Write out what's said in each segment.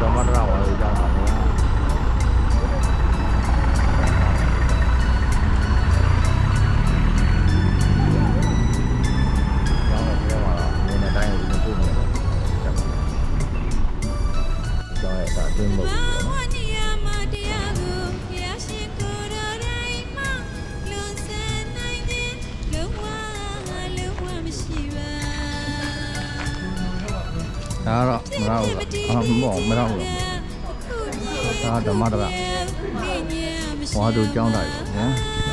ဓ မဟုတ်မရဘူးလားဒါကဓမ္မတရဟောသူကျောင်းတိုင်းပါဗျာ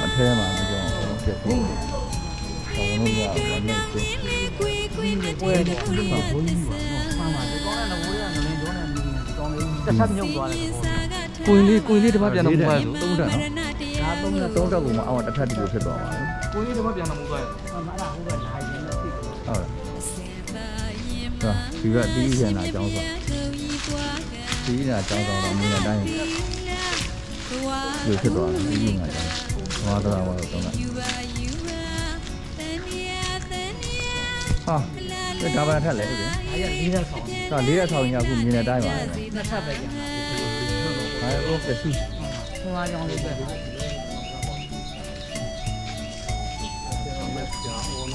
အထဲမှာမကျောင်းဘူးဖြစ်ဘူးဘာလို့လဲဘာလဲသိပွဲတယ်ဥပမာဘိုးကြီးပါနော်မှန်ပါတယ်ကောင်းတဲ့ဘိုးရနည်းနည်းတော့နေကောင်းလေးတစ်ဆက်မြုပ်သွားတယ်ကိုင်းလေးကိုင်းလေးတစ်ပတ်ပြန်တော့မသွားဘူးသုံးတက်နော်ဒါသုံးနဲ့သုံးတက်ကူမှာအော်တစ်ထပ်ဒီလိုဖြစ်သွားပါဘူးကိုင်းလေးတစ်ပတ်ပြန်တော့မသွားဘူးမှန်ပါလားဟိုကနိုင်ရင်လည်းသိတယ်ဟုတ်လားဒီကတီးရနာကျောင်းဆောင်တီးရနာကျောင်းဆောင်တော့မြင်တဲ့အတိုင်းဒီဖြစ်သွားတယ်တီးရနာကျောင်းဘာသာဝါတော့တော့ဟာဒါဘာထက်လဲဟုတ်တယ်အားရလေးသက်ဆောင်ဒါလေးရက်ဆော 第一辆江总的，明年答应。六十多，一应该行。我多少我都懂了。好，这加班太累了。哎呀，你在操，那你在操，人家不明年答应完了。那差不多。哎，我不客气。从哪里往里边？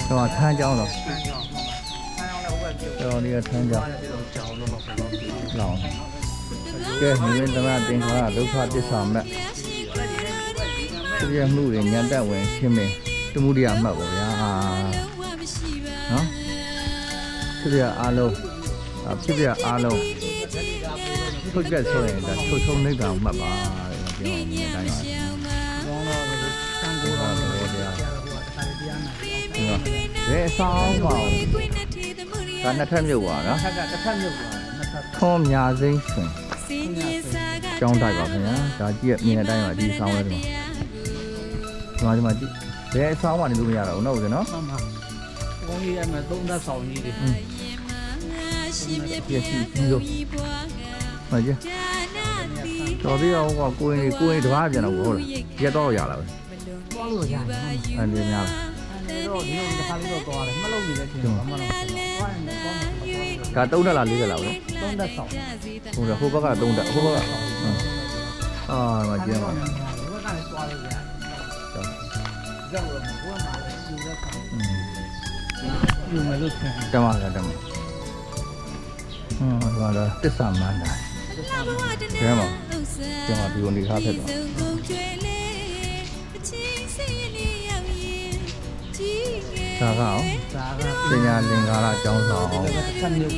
是吧？参加了。参加了，我感觉。然后那个参加。老。 ကြောင်းတော့ဆက်တော့လောင်းကဲမြင်သမတင်္ခါဒုက္ခတစ္ဆာမနသူရမှုတွေညံတက်ဝင်ရှင်းမင်းတမှုရိယမှတ်ပါဗျာနော်ဖြစ်ပြအားလုံးဖြစ်ပြအားလုံးထုတ်ချက်ဆိုရင်ဒါထုတ်ထုံနိဗ္ဗာန်မှတ်ပါတဲ့ပြောင်းနေတိုင်းပါကောင်းတော့ဆန်းကိုတော့တရားတရားနာဘယ်ဆောင်ပါ့ဒါနှစ်ထပ်မြုပ်ပါနော်ထက်ကတစ်ထပ်မြုပ်သွားတယ်နှစ်ထပ်ထွန်မြာစိမ့်ရှင် ကျောင်းတိုက်ပါခင်ဗျာဒါကြည့်ရမြင်တဲ့အတိုင်းပါဒီဆောင်လဲဒီမှာဒီမှာဒီမှာကြည့်ဘယ်အဆောင်မှနေလို့မရတော့ဘူးနော်ဦးဇင်းနော်မှန်ပါကောင်းကြီးအဲ့မှာသုံးသက်ဆောင်ကြီးတွေပြည့်စုံပြီးတော့မကြည့်တော်သေးအောင်ကကိုရင်ကိုရင်တကားပြန်တော့ဟုတ်လားရက်တော့ရလာပဲသွားလို့ရတယ်အန်ဒီများအဲ့တော့ဒီလိုတစ်ခါလေးတော့သွားတယ်မလုံးနေတဲ့အချိန်မှာမလုံးသွားရင်လည်းသွားမှာ ဒါ3တက်လား4တက်လားဦးသုံးသက်ဆောင်ဟုတ်တယ်ဟိုဘက်က3တက်ဟိုဘက်ကအာမကြည့်ပါဘက်ကလည်းသွားလို့ရတယ်ကြောက်တော့ဘုရားမှာလည်းယူတဲ့ဆောင်ယူမယ်လို့ထင်တယ်တမလားတမဟွန်းဒါတော့တစ္ဆာမန္တာကျဲမှာကျဲမှာဒီဝန်ဒီခါဖြစ်သွား ဒါကအောင်ဒါကပညာလင်္ကာရအကြောင်းဆောင်ဒီကတစ်ခါမျိုး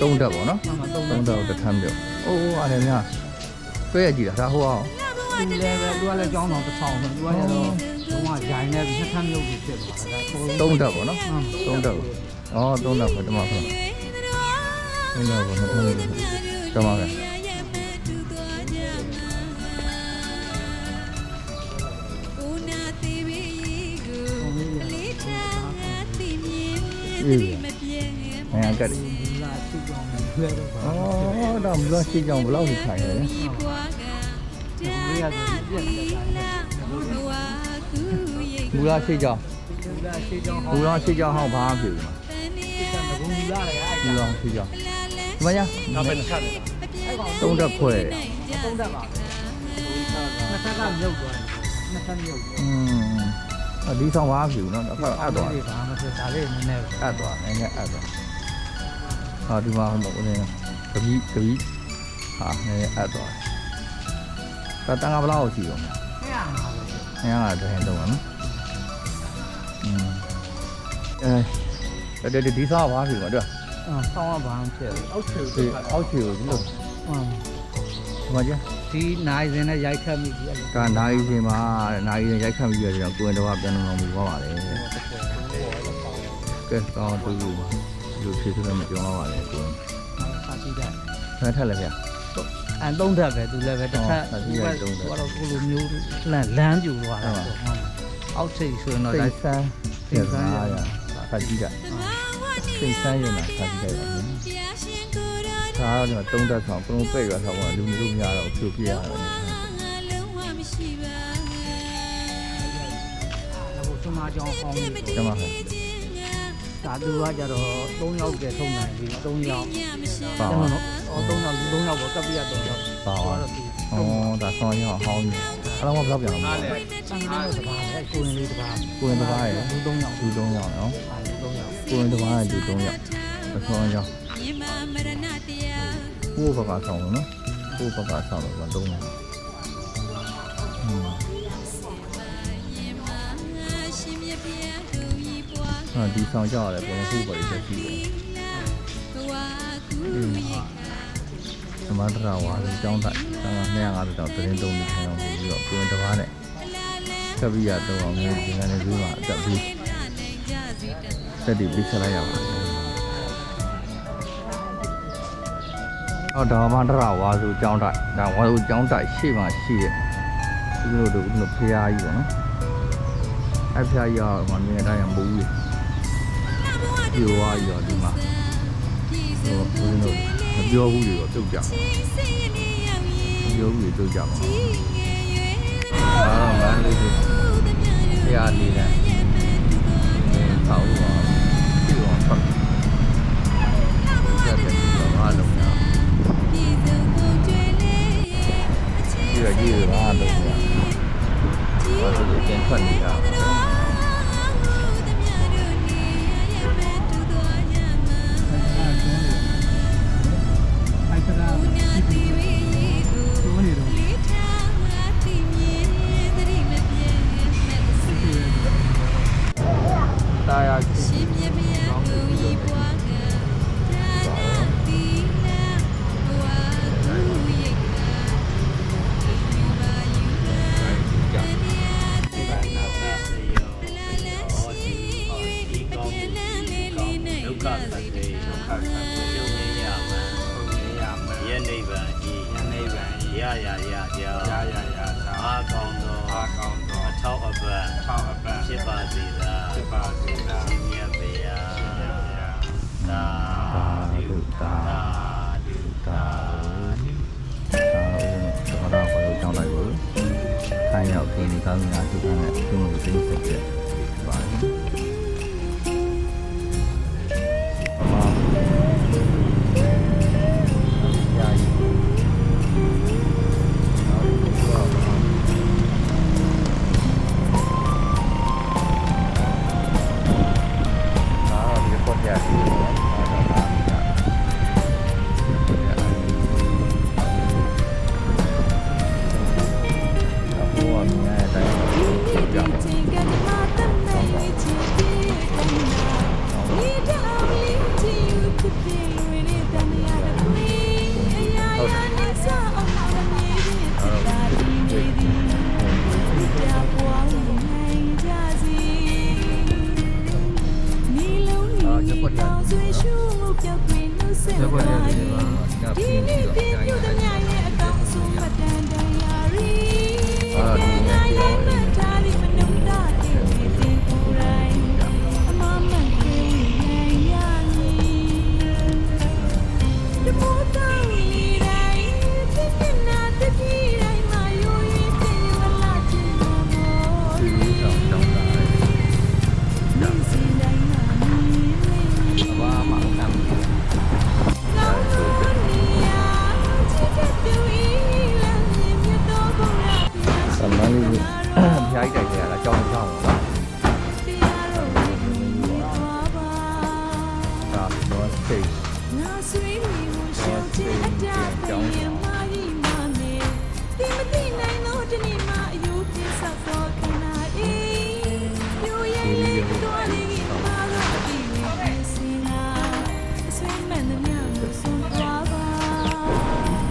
3တက်ပေါ့နော်မှန်မှန်သုံးသုံးသက်တော့တစ်ထမ်းပြုတ်။အိုးအားလည်းများတွေ့ရကြည့်တာဒါဟိုအောင်သူလည်းပဲသူကလည်းကြောင်းတော်တစ်ဆောင်ဆိုသူကရတော့ဘုံကဂျိုင်းနဲ့နှစ်ခါမျိုးကြီးဖြစ်သွားတာဒါသုံးတက်ပေါ့နော်မှန်သုံးတက်ပေါ့။အော်သုံးတက်ပေါ့တမဆို။သုံးတက်ပေါ့နှစ်ထမ်းပြု တ်။တမပဲ။အေး။အဲကတ်လာရှိကြောင်းလည်းလွယ်တော့ပါ။အော်ဒါမလို့ရှိကြောင်ဘယ်လောက်ထိုင်လဲဒီရဆိုပြည့်တဲ့တိုင်းနဲ့။မူလားရှိကြောင်ဒီလာရှိကြောင်းမူလားရှိကြောင်ဟောင်းဘာမှဖြစ်ဘူးဒီကငုံလာတယ်အဲ့။မူလားရှိကြောင်။ဒီမညာဒါပဲတစ်ခါလေသုံးတက်ခွဲတယ်သုံးတက်ပါနှစ်ခါကမြုပ်သွားတယ်နှစ်ခါမြုပ်။อืมအ ဒီဆောင်ဘာမှဖြစ်ဘူးနော်။အခါအပ်သွားတယ်ဘာမှဖြစ်ဒါလေးနည်းနည်းအပ်သွားနည်းနည်းအပ်သွားဟာဒီမှာဟိုဦးနေကပီးကပီးဟာနည်းနည်းအပ်သွားတယ်တန်ကဘလောက်ရှိရောမအဲ့ရမှာပဲလဲငါကတည်းကတော့နော်อืมအဲဒီဒီစားဘာဖြစ်မှာတို့အော်ဆောင်းကဘာမှဖြစ်ဘူးအောက်ချေဒီအောက်ချီကိုဒီလိုဟုတ်ဒီမှာကျ ဒီနိုင်စင်နဲ့ရိုက်ခတ်မိပြီအဲ့လိုကနိုင်စင်မှာနိုင်စင်ရိုက်ခတ်ပြီးရတော့ကိုယ်တော်ကပြန်လုံးလုံးမူသွားပါလေကဲကောင်းတူလူဖြစ်ဆိုတော့မပြောတော့ပါလေကိုယ်စာကြည့်တယ်ဖက်ထက်လည်းဗျာအန်သုံးထပ်ပဲသူလည်းပဲတစ်ခါဟုတ်ပါပြီသုံးထပ်တော့ကိုလိုမျိုးလမ်းလမ်းပြူသွားတာဟုတ်ပါဟုတ်အောက်ထိပ်ဆိုရင်တော့စိဒါတ်ဆန်းစိတ်ဆန်းရဖတ်ကြည့်တာစိတ်ဆန်းရမှာဖတ်ကြည့်လိုက်ပါမယ် ဒါကတော့တုံးတက်ဆောင်ပရုံးပဲ့ရဆောင်ကလူမျိုးများတော့ဖြိုပြရတယ်ဟိုစမကြောင်းဟောင်းကျမဟဲ့ဒါသူကကြတော့3ယောက်တည်းထုံနိုင်ပြီ3ယောက်ပါကျွန်ပါတော်အော်3ယောက်3ယောက်ပေါ့ကပ်ပြရ3ယောက်ပါဟောပါတော့ဒီဩဒါဆောင်းရအောင်ဟောင်းကြီးအဲ့တော့မဘယ်တော့ပြန်လာမလဲစံကားတော့တပါးပဲကိုရင်လေးတပါးကိုရင်တစ်ပါးရယ်လူ3ယောက်လူ၃ယောက်နော်အာလူ3ယောက်ကိုရင်တစ်ပါးရလူ၃ယောက်အဆောင်းရော ကိုဘကဆောင်းလို့နော်ကိုဘကဆောင်းလို့တော့၃ယောက်อืมဟာဒီဆောင်ကြောက်ရတယ်ဘယ်လိုဟုတ်ပါလိမ့်ချက်ရှိတယ်သမန္တရာဝါဆိုကျောင်းတိုက်ဆံက250တောင်သတင်းသုံးပြီးထိုင်အောင်ပြီးတော့ကိုရင်တစ်ပါးနဲ့ကပ္ပိယတော့အောင်မျိုးဒီကနေ့ဇူးမှာအတက်ပြီးတက်တီပြီးဆက်လိုက်ရပါတယ် အော်ဒါမှတရာဝါဆိုကျောင်းတိုက်ဒါဝါဆိုကျောင်းတိုက်ရှေ့မှာရှိတဲ့ဒီလိုတို့ဒီလိုဖျားကြီးပေါ့နော်အဖျားကြီးကမှမြင်တိုင်းမဘူးလေဒီဝါကြီးရောဒီမှာဟိုဘုန်းကြီးတို့မပြောဘူးတွေတော့ပြုတ်ကြမှာမပြောဘူးတွေပြုတ်ကြမှာအားတော့မန်းလေးကြီးဖျားလေးနဲ့ဆောက် တိဒုက္ခသတိရှုံးရမှန်ပုံရမှန်ယနိဗ္ဗာန်ဤယနိဗ္ဗာန်ရရရကြောင်းရရရအာကောင်းသောအာကောင်းသောအထောက်အပံ့အထောက်အပံ့ဖြစ်ပါစေသာဖြစ်ပါစေသာရှင်မြတ်ဗျာရှင်မြတ်ဗျာသာသာဓုသာသာဓုသာသာဦးတော့တော့ဘာလို့ကြောင်းလိုက်လို့ခိုင်းရောက်ခင်းနေကောင်းနေတာသူကလည်းသူ့ကိုသိစိတ်ချက်ပါတယ်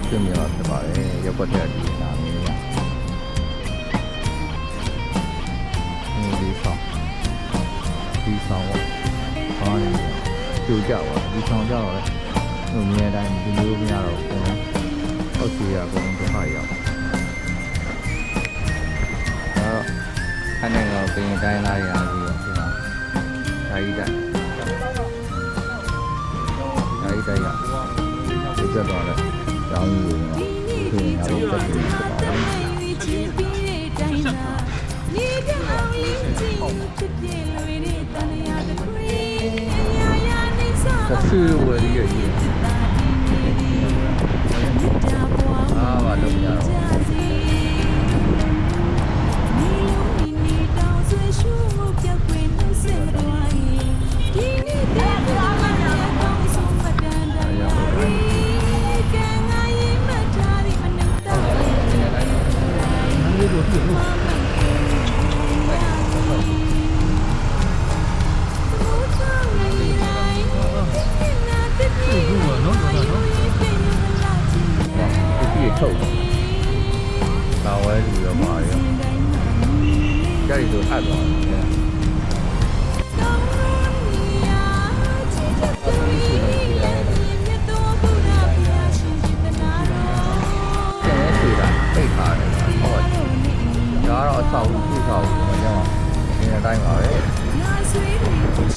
ပြင်ပြပါဖြစ်ပါတယ်။ရက်ွက်တဲ့ဒီနာမည်ကဒီဆောင်ဒီဆောင်ပေါ့။ဟောနေကြိုကြပါဒီဆောင်ကြတော့လေ။ဟိုမြဲတိုင်းဒီလိုမရတော့ဘူး။ဟုတ်စီရကုန်ဒုက္ခရောက်။ဒါတော့အနေနဲ့တော့ပြင်တိုင်းလာရပြီးတော့ဒီမှာဓာကြီးတိုက်ဓာကြီးတိုက်ကဒီသက်သွားတဲ့ ကြောင်းကိုသူကလည်းတက်ပြီးဖြစ်ပါတယ်ကဖူဝယ်ရည်ရည်အာမလုံးရအောင် ထုတ်ကာဝဲလူရောပါရောကြရီဆိုအပ်သွားတယ် အဆောက်အဦပြဆောက်အဦမှာကျတော့ဒီအတိုင်းပါပဲ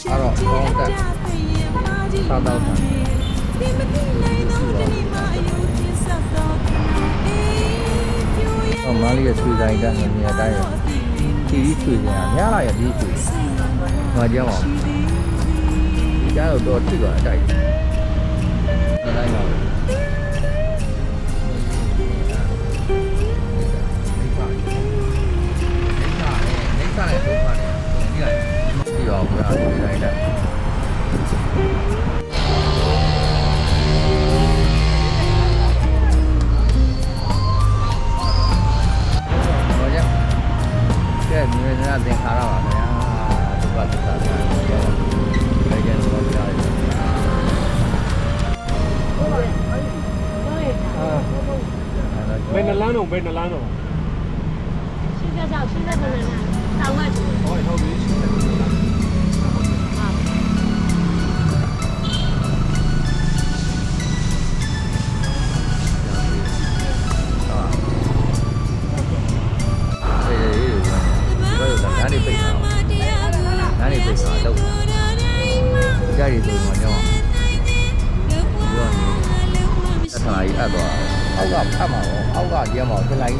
စားတော့ကောင်းတဲ့စားတော့ဒီမတိနိုင်တော့ဒီမှာအယူချင်းဆက်တော့အေးပြိုရဟောမန်းလေးရဲ့ခြေတိုင်းတန်းနေအတိုင်းပဲခြေကြီးခြေစရာများလာရဲ့ဒီခြေဟောကြောင်းအောင်ဒီကြားတော့တော့ထိသွားအတိုက်ဒီတိုင်းပါပဲ ဒီကဒီရောဗျာဒီတိုင်းတန်းဟောကြောင်းကဲမြေနာသင်္ခါရပါဗျာ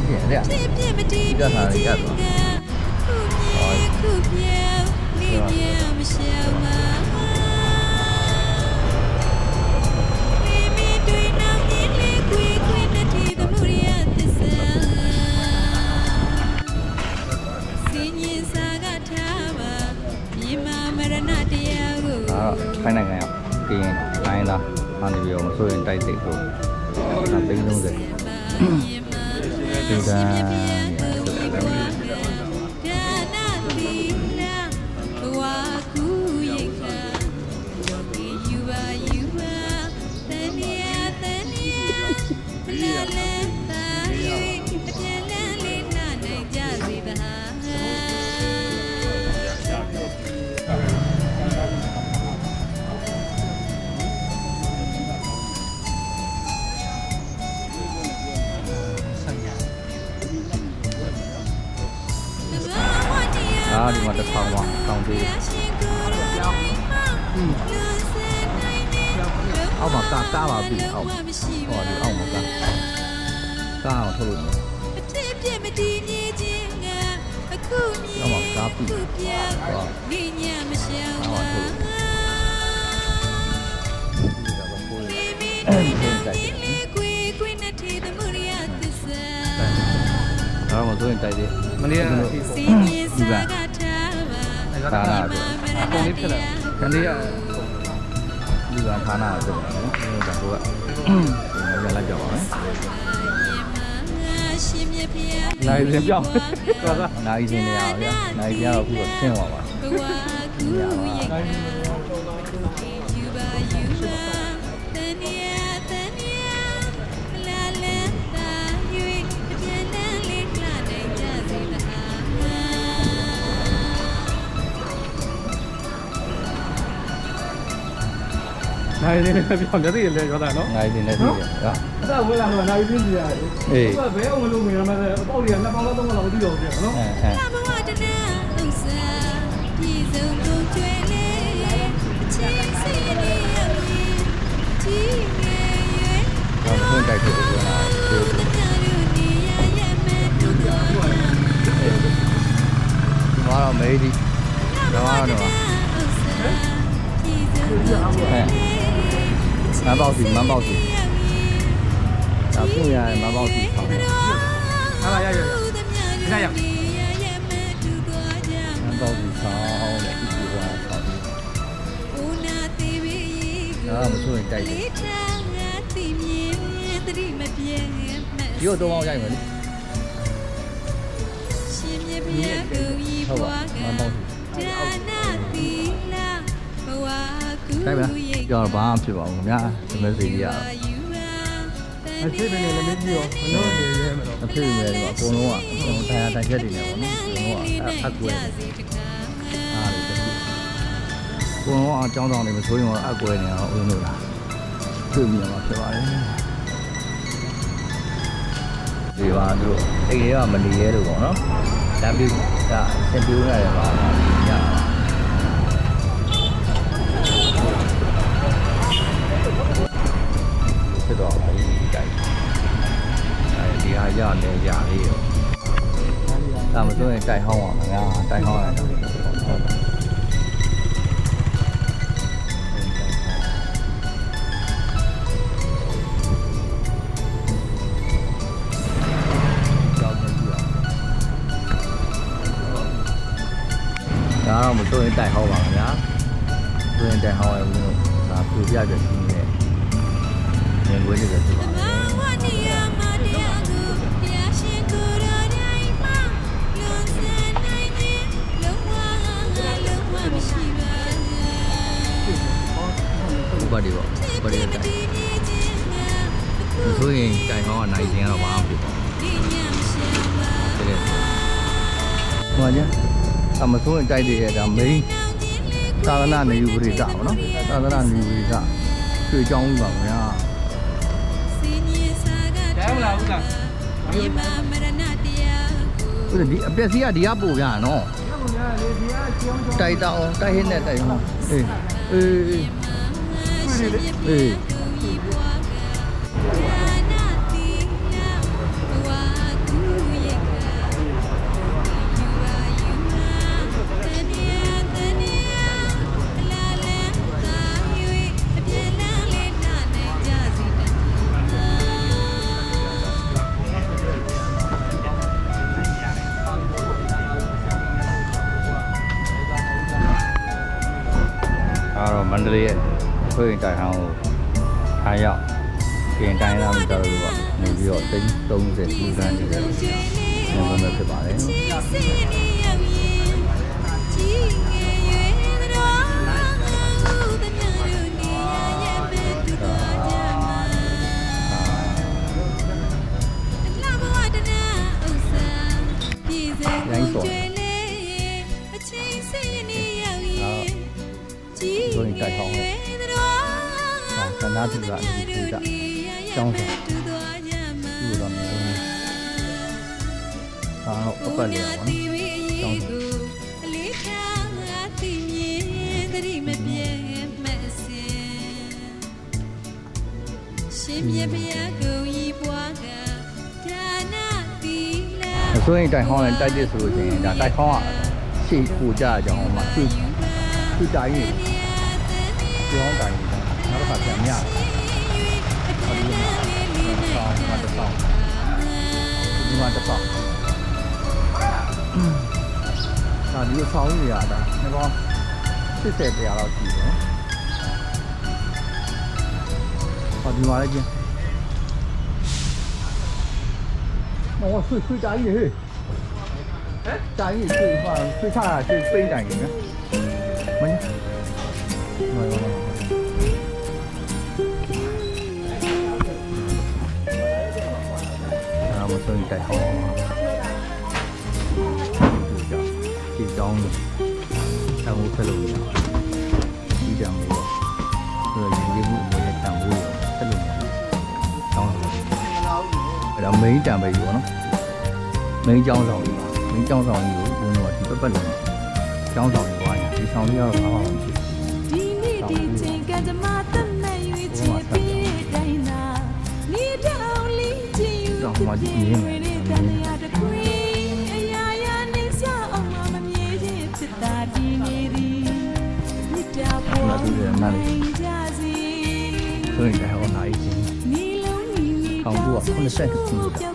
မှာခလိုက်ကြီးပြင်တဲ့ဒီကထာကြီးအပ်သွားခုပြေနေပြမရှောင်းပါမိမိတွေ့နာမြင်လေးခွေခွေနဲ့ဒီသမှုရသစ္စာစင်ရင်စာကထားပါမြေမာမရဏတရားကိုဒါတော့ဖိုင်းနိုင်ငံရောကရင်တိုင်းသားမှန်တယ်ပြောမဆိုရင်တိုက်စိတ်ကိုဒါသိန်း30 ဒီက ဒါဒီမှာတစ်ထောင်ပါတောင်းသေးအောက်မှာကာကားပါပြီအောက်ဟောဒီအောက်မှာကာကားအောင်ထုတ်လို့အထက်ပြမတည်မြဲခြင်းကအခုမြင်တော့ကားပြီခုပြောင်းဟောနေညမရှောင်းပါအဲ့ဒီတိုက်တယ်လေးကွေကွေနဲ့ထေသမုရိယသစ္စာဒါတော့မဆိုရင်တိုက်သေးမနေ့ကစီမြေစာကထား ပါဌာနဆိုပုံလေးဖြစ်လာခဏလေးကလူကဌာနဆိုတယ်နော်ဒါကဒီမှာရလာကြပါမယ်ရှင်မြပြနိုင်ရင်ပြောင်းသွားသားနိုင်စင်းနေရအောင်ဗျာနိုင်ကြတော့ခုတော့ဆင်းသွားပါဘဝကူ နိုင်ရင်လည်းပြောင်းမျက်စိလည်းရောတာနော်နိုင်စင်းနေပြီဟာအစဝင်လာတော့နိုင်ပြင်းစီရတယ်အေးဘယ်အောင်မလုပ်နေရမှာလဲအပေါက်တွေကနှစ်ပေါက်လောက်သုံးပေါက်လောက်မသိတော့ဘူးနော်အဲအဲဘဝတနာဥစ္စာပြည်စုံကုန်ကျွေးလေအချင်းစီနေရမည်ဒီငယ်ရွယ်တော့ဖွင့်တိုက်ဖို့ပြောတာဒီတနာလူနေရရဲ့မဲ့သူတော်မှာတော့မေးဒီတော့တော့ မန်းပေါက်စီမန်းပေါက်စီရမည်ဒါခုရမပေါက်စီဆောင်တယ်ဟာလာရရရခဏရမပေါက်စီဆောင်တဲ့ဒီကွာဆောင်တယ်ဒါမဆိုရင်တိုက်တယ်ဒီတော့တော့အောင်ရိုက်မယ်လေဟုတ်ပါမပေါက်စီ တိုက်ပါကြောက်ဘာမှဖြစ်ပါဘူးညာဒီမဲ့စီကြီးရအဖြစ်ပဲလည်းမကြည့်ရောမလို့နေရဲမလို့အဖြစ်ပဲတော့အကုန်လုံးကအကုန်တရားတိုက်ချက်တွေနေပါတော့အကုန်လုံးကအကွဲအားလို့တခုအကုန်လုံးအကြောင်းတောင်တွေမဆိုရင်တော့အကွဲနေအောင်ဦးလို့လားတွေ့မြင်မှာဖြစ်ပါတယ်ဒီပါတို့အိမ်တွေကမနေရဲလို့ပေါ့နော်လမ်းပြကအဆင်ပြေနေရတယ်ပါ ညဖြစ်တော့ပါဒီတိုက်အဲဒီဟာရနေရလေးရောဒါမဆိုရင်တိုက်ဟောင်းအောင်ငါတိုက်ဟောင်းရတယ်ဟုတ်ပါကြောက်နေကြည့်အောင် ဒါတော့မဆိုရင်တိုက်ဟောင်းပါခင်ဗျာဆိုရင်တိုက်ဟောင်းရဘူးလို့ဒါပြပြကြည့်နေတယ်ငွေငွေတွေပဲဖြစ်ပါမယ်ဥပဒေပေါ့ဥပဒေတိုင်ဆိုရင်တိုင်ဟောင်းကနိုင်ခြင်းကတော့ဘာမှမဖြစ်ပါဘူးတကယ်ဟိုကကြအမဆိုရင်တိုက်တဲ့ဒါ main သာသနာနေယူပရိသပေါ့နော်သာသနာနေယူပရိသရွှေချောင်းပါဗျာ တဲမလားဦးလားဥဒဒီအပက်စီကဒီကပို့ဗျာနော်တိုက်တောင်းတိုက်ဟင်းနဲ့တိုက်ဟောင်းအေးအေးအေးအား ဖွင့်တိုင်ဟောင်းကိုထားရောက်ပြင်တိုင်းလာမိသားစုကနေပြီးတော့သိန်း30လူကန်းနေတယ်နေမှာဖြစ်ပါတယ်ဆိုရင်တိုက်ဟောင်းတယ်ဟာဆ န္ဒပြုတာအတူတူတာကျောင်းဆောင်ပြုတော့မျိုးဒါတော့အပတ်လေးပါနော်ကျောင်းဆောင်ရှင်မြပြကုံဤပွားကဒါနာတိလာမဆိုရင်တိုင်ဟောင်းရင်တိုက်တဲ့ဆိုလို့ရှိရင်ဒါတိုက်ဟောင်းကရှေ့ကိုကြကြအောင်မှသူ့သူ့တိုင်ရင်ကျောင်းတိုင်ရင်နောက်တစ်ခါ ပြန်မြရတယ်ဟောဒီမှာဆောင်းမှာတစ်ဆောင်းဒီမှာတစ်ဆောင်းဒါဒီလိုဆောင်းကြီးရတာငါကော80တရားလောက်ရှိတယ်ဟောဒီမှာလည်းကျင်း 哦，睡睡大爷，哎，大爷睡话睡差睡飞大爷呢？ တောင်းတယ်တန်ဖိုးဖက်လို့ရဒီတန်ဖိုးရောဆိုတော့ရေမှုအမွေနဲ့တန်ဖိုးရောဖက်လို့ရတောင်းတယ်အဲ့တော့ main တန်ပဲယူပါနော် main ကြောင်းဆောင်ယူပါ main ကြောင်းဆောင်ယူကိုဦးတော့ဒီပတ်ပတ်လုံးကြောင်းဆောင်ယူပါဒီဆောင်လေးကတော့ဘာမှမဖြစ်ဒီနေ့ဒီချိန်ကတမတမဲ့ရွေးချယ်ပြီးတိုင်းသာမိတောင်လေးချင်ယူတဲ့ ပေါ်ကြစီဆိုရင်လည်းဟောနားကြီးချင်းနီလုံးနီနီထောင်ကူက82ခုနှစ်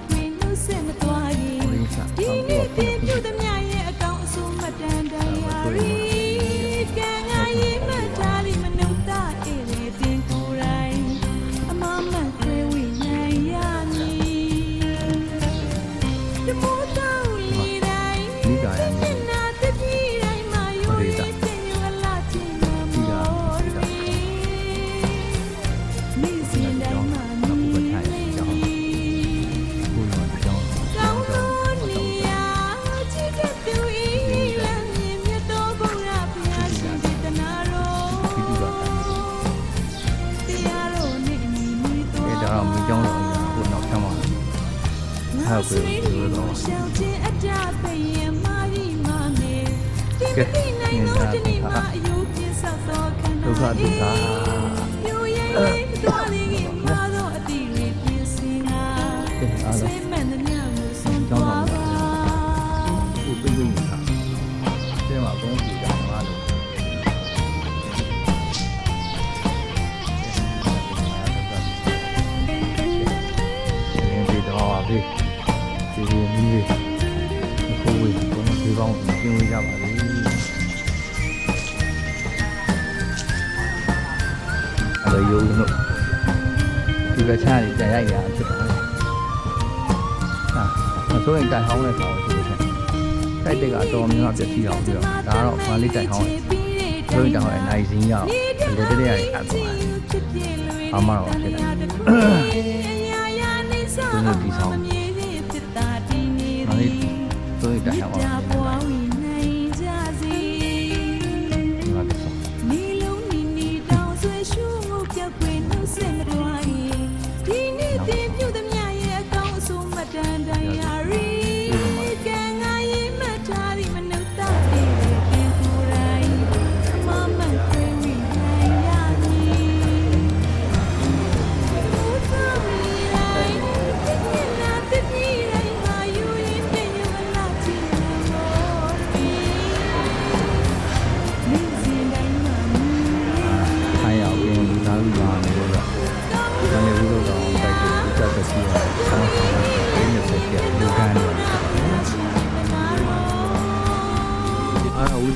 ဒီမတိနိုင်သောတနေ့မှာအယုပြင်းဆောက်သောခန္ဓာဒုက္ခဒုက္ခပြိုရဲတော်လေးကမာသောအတိတွေပြင်းစင်တာစိတ်မှန်တဲ့မြတ်ကိုဆုံးသွားပါဒီပြင်းပြင်းတာတဲ့မှာဘုန်းကြီးကြောင်းပါလို့ဒီတော့ပါပြီဒီဒီမီးလေးအခုဝေးဘုန်းကြီးပေါင်းကျင်းဝေးကြပါလိ မ့်အဲ့တော့ယုံလို့ဒီကချားကြီးပြန်ရိုက်ရဖြစ်ပါတယ်ဟာမစိုးရင်တိုင်ဟောင်းတဲ့ကောင်ဆိုလို့ရှိရင်တိုက်တက်ကအတော်များများပြည့်စည်အောင်ပြီးတော့ဒါကတော့မလေးတိုင်ဟောင်းတယ်ဆိုရင်တိုင်ဟောင်းရဲ့နိုင်စင်းရအောင်လေတည်းရည်အပ်သွားတယ်အမတော့ဖြစ်တယ်သူတို့ဒီဆောင်မလေးမလေးဆိုရင်တိုင်ဟောင်းအောင်ပွားဝီနိုင်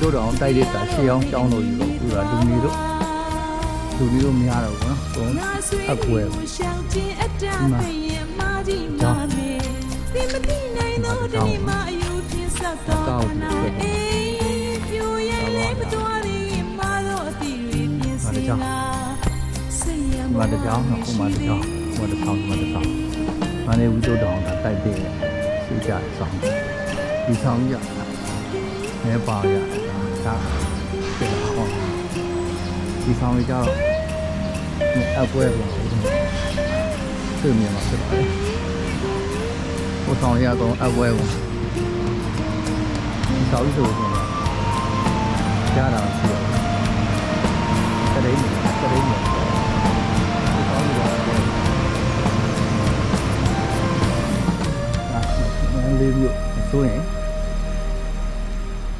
တော့ဝီတို့တော့တိုက်တဲ့တာရှေးအောင်ကြောင်းလို့ယူလို့ခုကလူနေတို့လူနေတို့မရတော့ဘူးနော်ဘုံအကွယ်ရှောင်းခြင်းအတ္တပဲရင်မာကြီးမာမေဒီမတိနိုင်တော့ဒီမှာအယူပြင်းဆက်တော့ခနာအေးပြိုရဲလေးမတော်လေးမာတော့အတီတွေပြင်းစင်လာစိတ်ရဒီမှာတစ်ကြောင်းနော်ခုမှတစ်ကြောင်းဟိုတစ်ဆောင်ဒီမှာတစ်ဆောင်မနေ့ဝီတို့တောင်ကတိုက်တဲ့စီကြဆောင်ဒီဆောင်ကြမဲပါရ ဒါပြန်ဟောဒီဆောင်ကြတော့အကွဲပေါ့ဆွေးမြင်မှာဖြစ်ပါတယ်ဟိုဆောင်ရတော့အကွဲပေါ့ဒီဆောင်ဆိုတော့ကြားတာရှိတယ်တရိနေတရိနေဒီဆောင်ရတော့မန်လေးမျိုးဆိုရင်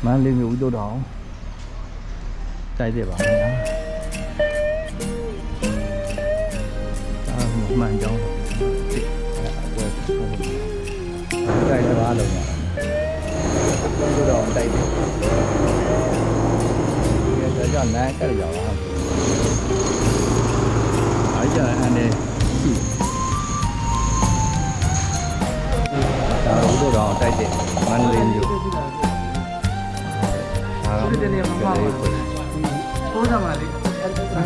မန်လေးမျိုးဥဒ္ဒောင်းတိုက်တယ်ပါခင်ဗျာအာမှန်ကြောင်းဒီအကွယ်တိုက်တယ်ပါလုံးရဥဒ္ဒောင်းတိုက်တယ်ဒီကကြောင့်နိုင်ကြရအောင်အားကြအနေရှိဒါဥဒ္ဒောင်းတိုက်တယ်မန်လေးမျိုး ဒါကဒီနေ့မှမပါဘူးပိုးစားပါလေဒီ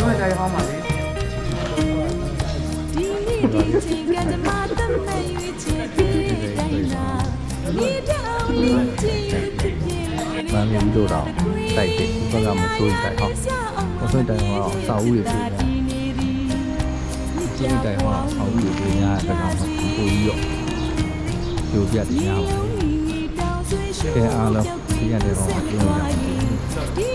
လိုတိုင်းဟောင်းပါလေဒီနေ့ဒီချိန်ကတမတတ်မဲ့ရွေးချယ်ပြီးတိုင်းလာမြေတောင်လေးချင်ဖြစ်ဖြစ်မန်လေးတို့တော့တိုက်တယ်ဒီဘက်ကမဆိုးတိုက်ဟောမဆိုးတိုက်ဟောစာဦးရပြနေတာဒီတိုက်ဟောစာဦးရပြနေတာဒါကြောင့်ပို့ပြီးတော့ပြိုပြတ်တရားပါကဲအားလုံးဒီရတဲ့ကောင်ကပြင်းရအောင် ဒီ